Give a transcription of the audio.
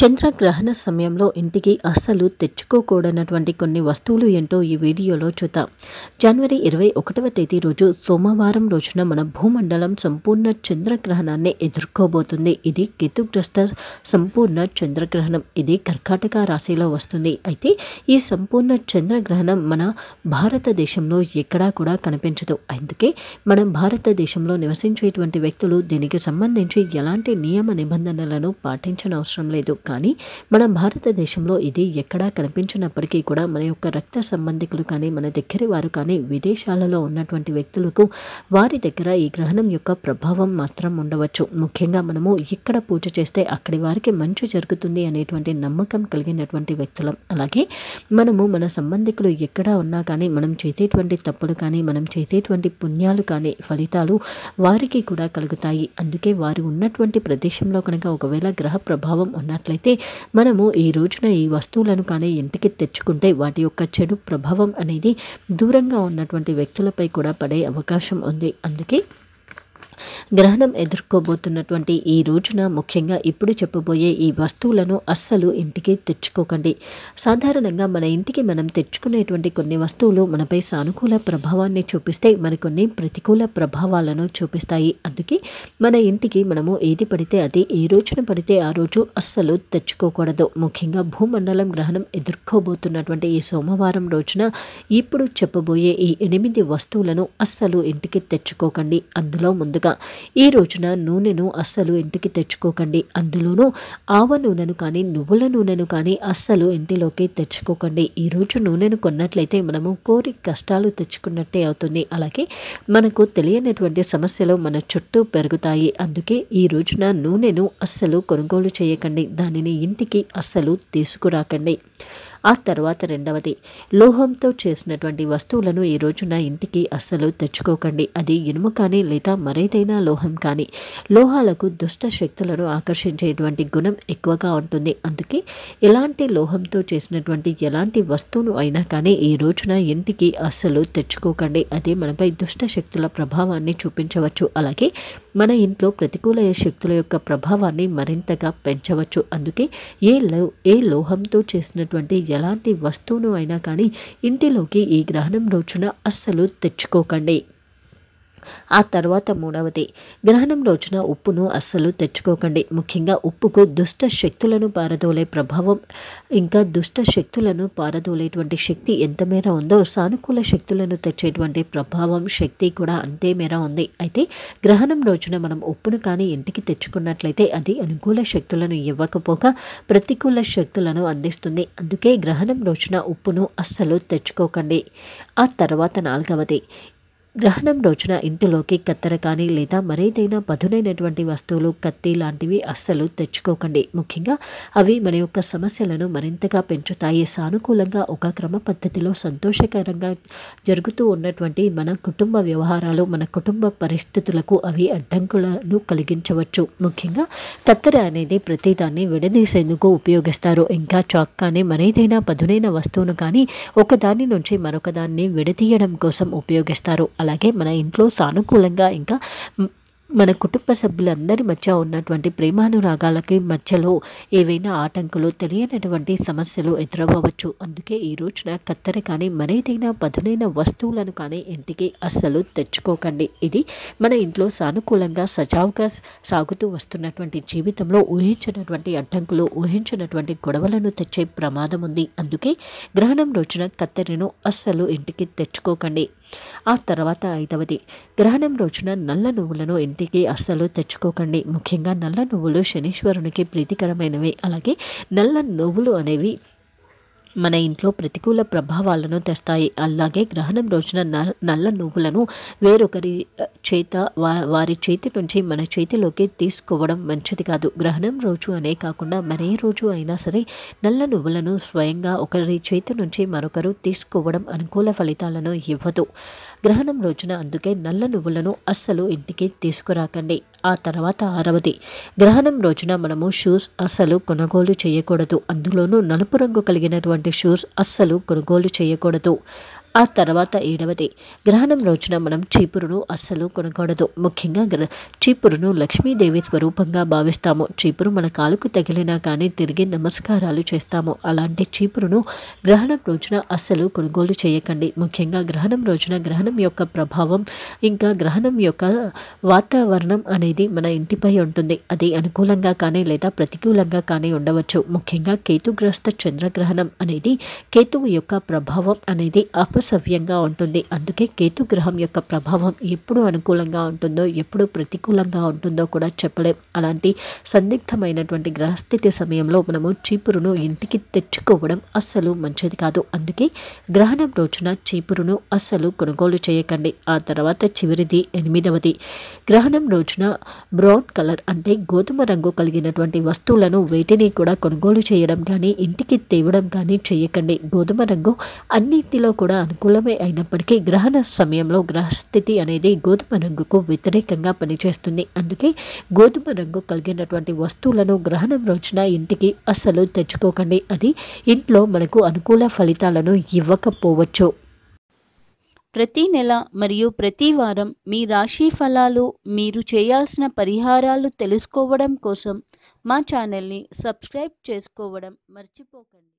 చంద్రగ్రహణ సమయంలో ఇంటికి అస్సలు తెచ్చుకోకూడనటువంటి కొన్ని వస్తువులు ఏంటో ఈ వీడియోలో చూద్దాం. జనవరి ఇరవై ఒకటవ తేదీ రోజు సోమవారం రోజున మన భూమండలం సంపూర్ణ చంద్రగ్రహణాన్ని ఎదుర్కోబోతుంది. ఇది కేతుగ్రస్త సంపూర్ణ చంద్రగ్రహణం. ఇది కర్కాటక రాశిలో వస్తుంది. అయితే ఈ సంపూర్ణ చంద్రగ్రహణం మన భారతదేశంలో ఎక్కడా కూడా కనిపించదు. అందుకే మనం భారతదేశంలో నివసించేటువంటి వ్యక్తులు దీనికి సంబంధించి ఎలాంటి నియమ నిబంధనలను పాటించనవసరం లేదు. కానీ మన భారతదేశంలో ఇది ఎక్కడా కనిపించినప్పటికీ కూడా మన యొక్క రక్త సంబంధికులు కానీ మన దగ్గర వారు కానీ విదేశాలలో ఉన్నటువంటి వ్యక్తులకు వారి దగ్గర ఈ గ్రహణం యొక్క ప్రభావం మాత్రం ఉండవచ్చు. ముఖ్యంగా మనము ఇక్కడ పూజ చేస్తే అక్కడి వారికి మంచి జరుగుతుంది అనేటువంటి నమ్మకం కలిగినటువంటి వ్యక్తులం. అలాగే మనము మన సంబంధికులు ఎక్కడ ఉన్నా కానీ మనం చేసేటువంటి తప్పులు కానీ మనం చేసేటువంటి పుణ్యాలు కానీ ఫలితాలు వారికి కూడా కలుగుతాయి. అందుకే వారు ఉన్నటువంటి ప్రదేశంలో కనుక ఒకవేళ గ్రహ ప్రభావం ఉన్నట్లయితే అయితే మనము ఈ రోజున ఈ వస్తువులను కానీ ఇంటికి తెచ్చుకుంటే వాటి యొక్క చెడు ప్రభావం అనేది దూరంగా ఉన్నటువంటి వ్యక్తులపై కూడా పడే అవకాశం ఉంది. అందుకే గ్రహణం ఎదుర్కోబోతున్నటువంటి ఈ రోజున ముఖ్యంగా ఇప్పుడు చెప్పబోయే ఈ వస్తువులను అస్సలు ఇంటికి తెచ్చుకోకండి. సాధారణంగా మన ఇంటికి మనం తెచ్చుకునేటువంటి కొన్ని వస్తువులు మనపై సానుకూల ప్రభావాన్ని చూపిస్తే మరికొన్ని ప్రతికూల ప్రభావాలను చూపిస్తాయి. అందుకే మన ఇంటికి మనము ఏది పడితే అది ఏ రోజున పడితే ఆ రోజు అస్సలు తెచ్చుకోకూడదు. ముఖ్యంగా భూమండలం గ్రహణం ఎదుర్కోబోతున్నటువంటి ఈ సోమవారం రోజున ఇప్పుడు చెప్పబోయే ఈ ఎనిమిది వస్తువులను అస్సలు ఇంటికి తెచ్చుకోకండి. అందులో ముందుగా ఈ రోజున నూనెను అస్సలు ఇంటికి తెచ్చుకోకండి. అందులోనూ ఆవ నూనెను కానీ నువ్వుల నూనెను కానీ అస్సలు ఇంటిలోకి తెచ్చుకోకండి. ఈ రోజు నూనెను కొన్నట్లయితే మనము కోరి కష్టాలు తెచ్చుకున్నట్టే అవుతుంది. అలాగే మనకు తెలియనటువంటి సమస్యలు మన చుట్టూ పెరుగుతాయి. అందుకే ఈ రోజున నూనెను అస్సలు కొనుగోలు చేయకండి. దానిని ఇంటికి అస్సలు తీసుకురాకండి. ఆ తర్వాత రెండవది లోహంతో చేసినటువంటి వస్తువులను ఈ రోజున ఇంటికి అస్సలు తెచ్చుకోకండి. అది ఇనుము కానీ లేదా మరేదైనా లోహం కానీ. లోహాలకు దుష్ట శక్తులను ఆకర్షించేటువంటి గుణం ఎక్కువగా ఉంటుంది. అందుకే ఎలాంటి లోహంతో చేసినటువంటి ఎలాంటి వస్తువును అయినా కానీ ఈ రోజున ఇంటికి అస్సలు తెచ్చుకోకండి. అది మనపై దుష్ట శక్తుల ప్రభావాన్ని చూపించవచ్చు. అలాగే మన ఇంట్లో ప్రతికూల శక్తుల యొక్క ప్రభావాన్ని మరింతగా పెంచవచ్చు. అందుకే ఏ లో ఏ లోహంతో చేసినటువంటి ఎలాంటి వస్తువును అయినా కానీ ఇంటిలోకి ఈ గ్రహణం రోజున అస్సలు తెచ్చుకోకండి. ఆ తర్వాత మూడవది గ్రహణం రోజున ఉప్పును అస్సలు తెచ్చుకోకండి. ముఖ్యంగా ఉప్పుకు దుష్ట శక్తులను పారదోలే ప్రభావం ఇంకా దుష్ట శక్తులను పారదోలేటువంటి శక్తి ఎంత మేర ఉందో సానుకూల శక్తులను తెచ్చేటువంటి ప్రభావం శక్తి కూడా అంతే మేర ఉంది. అయితే గ్రహణం రోజున మనం ఉప్పును కానీ ఇంటికి తెచ్చుకున్నట్లయితే అది అనుకూల శక్తులను ఇవ్వకపోగా ప్రతికూల శక్తులను అందిస్తుంది. అందుకే గ్రహణం రోజున ఉప్పును అస్సలు తెచ్చుకోకండి. ఆ తర్వాత నాలుగవది గ్రహణం రోజున ఇంటిలోకి కత్తెర కానీ లేదా మరేదైనా పదునైనటువంటి వస్తువులు కత్తి లాంటివి అస్సలు తెచ్చుకోకండి. ముఖ్యంగా అవి మన యొక్క సమస్యలను మరింతగా పెంచుతాయి. సానుకూలంగా ఒక క్రమ పద్ధతిలో సంతోషకరంగా జరుగుతూ ఉన్నటువంటి మన కుటుంబ వ్యవహారాలు మన కుటుంబ పరిస్థితులకు అవి అడ్డంకులను కలిగించవచ్చు. ముఖ్యంగా కత్తెర అనేది ప్రతిదాన్ని విడదీసేందుకు ఉపయోగిస్తారు. ఇంకా చాక్ కానీ మరేదైనా పదునైన వస్తువును కానీ ఒకదాని నుంచి మరొక దాన్ని విడదీయడం కోసం ఉపయోగిస్తారు. అలాగే మన ఇంట్లో సానుకూలంగా ఇంకా మన కుటుంబ సభ్యులందరి మధ్య ఉన్నటువంటి ప్రేమానురాగాలకి మధ్యలో ఏవైనా ఆటంకులు తెలియనటువంటి సమస్యలు ఎదురవ్వచ్చు. అందుకే ఈ రోజున కత్తెర కానీ మరేదైనా పదునైన వస్తువులను కానీ ఇంటికి అస్సలు తెచ్చుకోకండి. ఇది మన ఇంట్లో సానుకూలంగా సజావుగా సాగుతూ వస్తున్నటువంటి జీవితంలో ఊహించినటువంటి అడ్డంకులు ఊహించినటువంటి గొడవలను తెచ్చే ప్రమాదం ఉంది. అందుకే గ్రహణం రోజున కత్తెరను అస్సలు ఇంటికి తెచ్చుకోకండి. ఆ తర్వాత ఐదవది గ్రహణం రోజున నల్ల నువ్వులను ఇంటికి అస్సలు తెచ్చుకోకండి. ముఖ్యంగా నల్ల నువ్వులు శనీశ్వరునికి ప్రీతికరమైనవి. అలాగే నల్ల నువ్వులు అనేవి మన ఇంట్లో ప్రతికూల ప్రభావాలను తెస్తాయి. అలాగే గ్రహణం రోజున నల్ల నువ్వులను వేరొకరి చేత వారి చేతి నుంచి మన చేతిలోకి తీసుకోవడం మంచిది కాదు. గ్రహణం రోజు అనే కాకుండా మరే రోజు అయినా సరే నల్ల నువ్వులను స్వయంగా ఒకరి చేతి నుంచి మరొకరు తీసుకోవడం అనుకూల ఫలితాలను ఇవ్వదు. గ్రహణం రోజున అందుకే నల్ల నువ్వులను అస్సలు ఇంటికి తీసుకురాకండి. ఆ తర్వాత ఆరవది. గ్రహణం రోజున మనము షూస్ అస్సలు కొనుగోలు చేయకూడదు. అందులోనూ నలుపు రంగు కలిగినటువంటి షూస్ అస్సలు కొనుగోలు చేయకూడదు. ఆ తర్వాత ఏడవది. గ్రహణం రోజున మనం చీపురును అస్సలు కొనకూడదు. ముఖ్యంగా గ్ర చీపురును లక్ష్మీదేవి స్వరూపంగా భావిస్తాము. చీపురు మన కాలుకు తగిలినా కానీ తిరిగి నమస్కారాలు చేస్తాము. అలాంటి చీపురును గ్రహణం రోజున అస్సలు కొనుగోలు చేయకండి. ముఖ్యంగా గ్రహణం రోజున గ్రహణం యొక్క ప్రభావం ఇంకా గ్రహణం యొక్క వాతావరణం అనేది మన ఇంటిపై ఉంటుంది. అది అనుకూలంగా కానీ లేదా ప్రతికూలంగా కానీ ఉండవచ్చు. ముఖ్యంగా కేతుగ్రస్త చంద్రగ్రహణం అనేది కేతువు యొక్క ప్రభావం అనేది అపసవ్యంగా ఉంటుంది. అందుకే కేతు గ్రహం యొక్క ప్రభావం ఎప్పుడు అనుకూలంగా ఉంటుందో ఎప్పుడు ప్రతికూలంగా ఉంటుందో కూడా చెప్పలేం. అలాంటి సందిగ్ధమైనటువంటి గ్రహస్థితి సమయంలో మనము చీపురును ఇంటికి తెచ్చుకోవడం అస్సలు మంచిది కాదు. అందుకే గ్రహణం రోజున చీపురును అస్సలు కొనుగోలు చేయకండి. ఆ తర్వాత చివరిది ఎనిమిదవది. గ్రహణం రోజున బ్రౌన్ కలర్ అంటే గోధుమ రంగు కలిగినటువంటి వస్తువులను వేటిని కూడా కొనుగోలు చేయడం కానీ ఇంటికి తేవడం కానీ చేయకండి. గోధుమ రంగు అన్నింటిలో కూడా అనుకూలమే అయినప్పటికీ గ్రహణ సమయంలో గ్రహస్థితి అనేది గోధుమ రంగుకు వ్యతిరేకంగా పనిచేస్తుంది. అందుకే గోధుమ రంగు కలిగినటువంటి వస్తువులను గ్రహణం రోజున ఇంటికి అస్సలు తెచ్చుకోకండి. అది ఇంట్లో మనకు అనుకూల ఫలితాలను ఇవ్వకపోవచ్చు. ప్రతి నెల మరియు ప్రతి వారం మీ రాశి ఫలాలు మీరు చేయాల్సిన పరిహారాలు తెలుసుకోవడం కోసం మా ఛానల్ని సబ్స్క్రైబ్ చేసుకోవడం మర్చిపోకండి.